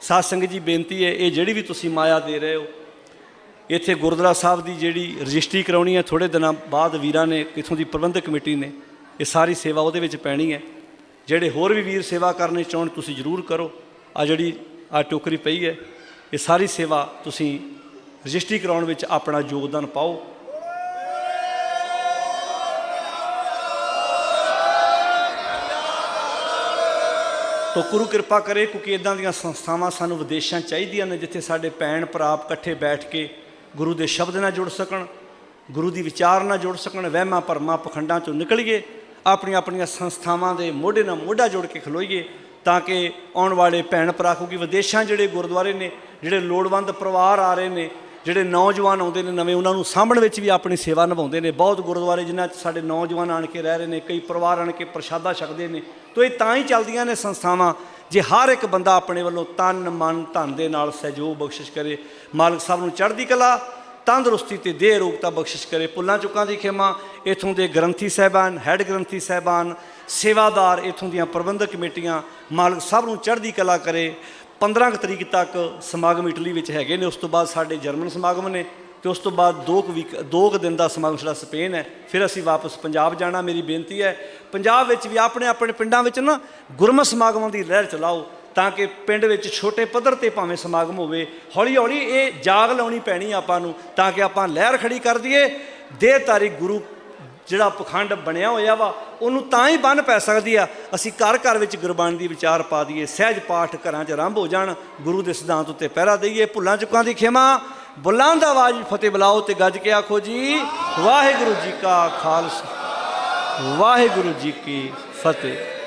ਸਾਧ ਸੰਗਤ ਜੀ, ਬੇਨਤੀ ਹੈ, ਇਹ ਜਿਹੜੀ ਵੀ ਤੁਸੀਂ ਮਾਇਆ ਦੇ ਰਹੇ ਹੋ, ਇੱਥੇ ਗੁਰਦੁਆਰਾ ਸਾਹਿਬ ਦੀ ਜਿਹੜੀ ਰਜਿਸਟਰੀ ਕਰਾਉਣੀ ਹੈ ਥੋੜੇ ਦਿਨਾਂ ਬਾਅਦ ਵੀਰਾਂ ਨੇ, ਇਥੋਂ ਦੀ ਪ੍ਰਬੰਧਕ ਕਮੇਟੀ ਨੇ, ਇਹ ਸਾਰੀ ਸੇਵਾ ਉਹਦੇ ਵਿੱਚ ਪੈਣੀ ਹੈ। ਜਿਹੜੇ ਹੋਰ ਵੀ ਵੀਰ ਸੇਵਾ ਕਰਨੀ ਚਾਹਣ ਤੁਸੀਂ ਜ਼ਰੂਰ ਕਰੋ। ਆ ਜਿਹੜੀ ਆ ਟੋਕਰੀ ਪਈ ਹੈ, ਇਹ ਸਾਰੀ ਸੇਵਾ ਤੁਸੀਂ ਰਜਿਸਟਰੀ ਕਰਾਉਣ ਵਿੱਚ ਆਪਣਾ ਯੋਗਦਾਨ ਪਾਓ। ਤੋ ਗੁਰੂ ਕਿਰਪਾ ਕਰੇ, ਕਿਉਂਕਿ ਇਦਾਂ ਦੀਆਂ ਸੰਸਥਾਵਾਂ ਸਾਨੂੰ ਵਿਦੇਸ਼ਾਂ ਚਾਹੀਦੀਆਂ ਨੇ, ਜਿੱਥੇ ਸਾਡੇ ਭੈਣ ਭਰਾ ਇਕੱਠੇ ਬੈਠ ਕੇ ਗੁਰੂ ਦੇ ਸ਼ਬਦ ਨਾਲ ਜੁੜ ਸਕਣ, ਗੁਰੂ ਦੀ ਵਿਚਾਰ ਨਾਲ ਜੁੜ ਸਕਣ, ਵਹਿਮਾਂ ਭਰਮਾਂ ਪਖੰਡਾਂ ਚੋਂ ਨਿਕਲੀਏ, ਆਪਣੀਆਂ ਆਪਣੀਆਂ ਸੰਸਥਾਵਾਂ ਦੇ ਮੋਢੇ ਨਾਲ ਮੋਢਾ ਜੋੜ ਕੇ ਖਲੋਈਏ, ਤਾਂ ਕਿ ਆਉਣ ਵਾਲੇ ਭੈਣ ਭਰਾ, ਕਿਉਂਕਿ ਵਿਦੇਸ਼ਾਂ ਜਿਹੜੇ ਗੁਰਦੁਆਰੇ ਨੇ, ਜਿਹੜੇ ਲੋੜਵੰਦ ਪਰਿਵਾਰ ਆ ਰਹੇ ਨੇ ਜਿਹੜੇ ਨੌਜਵਾਨ ਆਉਂਦੇ ਨੇ ਨਵੇਂ, ਉਹਨਾਂ ਨੂੰ ਸਾਂਭਣ ਵਿੱਚ ਵੀ ਆਪਣੀ ਸੇਵਾ ਨਿਭਾਉਂਦੇ ਨੇ। ਬਹੁਤ ਗੁਰਦੁਆਰੇ ਜਿਨ੍ਹਾਂ 'ਚ ਸਾਡੇ ਨੌਜਵਾਨ ਆਣ ਕੇ ਰਹਿ ਰਹੇ ਨੇ, ਕਈ ਪਰਿਵਾਰ ਆਣ ਕੇ ਪ੍ਰਸ਼ਾਦਾ ਛਕਦੇ ਨੇ। ਤੋ ਇਹ ਤਾਂ ਹੀ ਚੱਲਦੀਆਂ ਨੇ ਸੰਸਥਾਵਾਂ, ਜੇ ਹਰ ਇੱਕ ਬੰਦਾ ਆਪਣੇ ਵੱਲੋਂ ਤਨ, ਮਨ, ਧਨ ਦੇ ਨਾਲ ਸਹਿਯੋਗ ਬਖਸ਼ਿਸ਼ ਕਰੇ, ਮਾਲਕ ਸਾਹਿਬ ਨੂੰ ਚੜ੍ਹਦੀ ਕਲਾ, ਤੰਦਰੁਸਤੀ ਤੇ ਦੇਹ ਰੋਗਤਾ ਬਖਸ਼ਿਸ਼ ਕਰੇ ਪੁੱਲਾਂ ਚੁੱਕਾਂ ਦੀ ਖੇਮਾ, ਇਥੋਂ ਦੇ ਗ੍ਰੰਥੀ ਸਾਹਿਬਾਨ, ਹੈੱਡ ਗ੍ਰੰਥੀ ਸਾਹਿਬਾਨ, ਸੇਵਾਦਾਰ, ਇਥੋਂ ਦੀਆਂ ਪ੍ਰਬੰਧਕ ਕਮੇਟੀਆਂ, ਮਾਲਕ ਸਾਹਿਬ ਨੂੰ ਚੜ੍ਹਦੀ ਕਲਾ ਕਰੇ। 15 ਕੁ ਤਰੀਕ ਤੱਕ ਸਮਾਗਮ ਇਟਲੀ ਵਿੱਚ ਹੈਗੇ ਨੇ, ਉਸ ਤੋਂ ਬਾਅਦ ਸਾਡੇ ਜਰਮਨ ਸਮਾਗਮ ਨੇ ਤੇ ਉਸ ਤੋਂ ਬਾਅਦ ਦੋ ਕੁ ਵੀਕ ਦੋ ਕੁ ਦਿਨ ਦਾ ਸਮਾਗਮ ਸਾਡਾ ਸਪੇਨ ਹੈ। ਫਿਰ ਅਸੀਂ ਵਾਪਸ ਪੰਜਾਬ ਜਾਣਾ, ਮੇਰੀ ਬੇਨਤੀ ਹੈ, ਪੰਜਾਬ ਵਿੱਚ ਵੀ ਆਪਣੇ ਆਪਣੇ ਪਿੰਡਾਂ ਵਿੱਚ ਨਾ ਗੁਰਮਤ ਸਮਾਗਮਾਂ ਦੀ ਲਹਿਰ ਚਲਾਓ, ਤਾਂ ਕਿ ਪਿੰਡ ਵਿੱਚ ਛੋਟੇ ਪੱਧਰ ਤੇ ਭਾਵੇਂ ਸਮਾਗਮ ਹੋਵੇ ਹੌਲੀ ਹੌਲੀ ਇਹ ਜਾਗ ਲਾਉਣੀ ਪੈਣੀ ਆਪਾਂ ਨੂੰ, ਤਾਂ ਕਿ ਆਪਾਂ ਲਹਿਰ ਖੜੀ ਕਰ ਦਈਏ। ਦੇਹ ਤਾਰੀ ਗੁਰੂ ਜਿਹੜਾ ਪਖੰਡ ਬਣਿਆ ਹੋਇਆ ਵਾ, ਉਹਨੂੰ ਤਾਂ ਹੀ ਬੰਨ ਪੈ ਸਕਦੀ ਆ। ਅਸੀਂ ਘਰ ਘਰ ਵਿੱਚ ਗੁਰਬਾਣੀ ਦੀ ਵਿਚਾਰ ਪਾ ਦਈਏ, ਸਹਿਜ ਪਾਠ ਘਰਾਂ 'ਚ ਆਰੰਭ ਹੋ ਜਾਣ, ਗੁਰੂ ਦੇ ਸਿਧਾਂਤ ਉੱਤੇ ਪਹਿਰਾ ਦਈਏ, ਭੁੱਲਾਂ ਚੁੱਕਾਂ ਦੀ ਖਿਮਾ। ਬੁਲੰਦ ਆਵਾਜ਼ ਫਤਿਹ ਬੁਲਾਓ ਤੇ ਗੱਜ ਕੇ ਆਖੋ ਜੀ, ਵਾਹਿਗੁਰੂ ਜੀ ਕਾ ਖਾਲਸਾ, ਵਾਹਿਗੁਰੂ ਜੀ ਕੀ ਫਤਿਹ।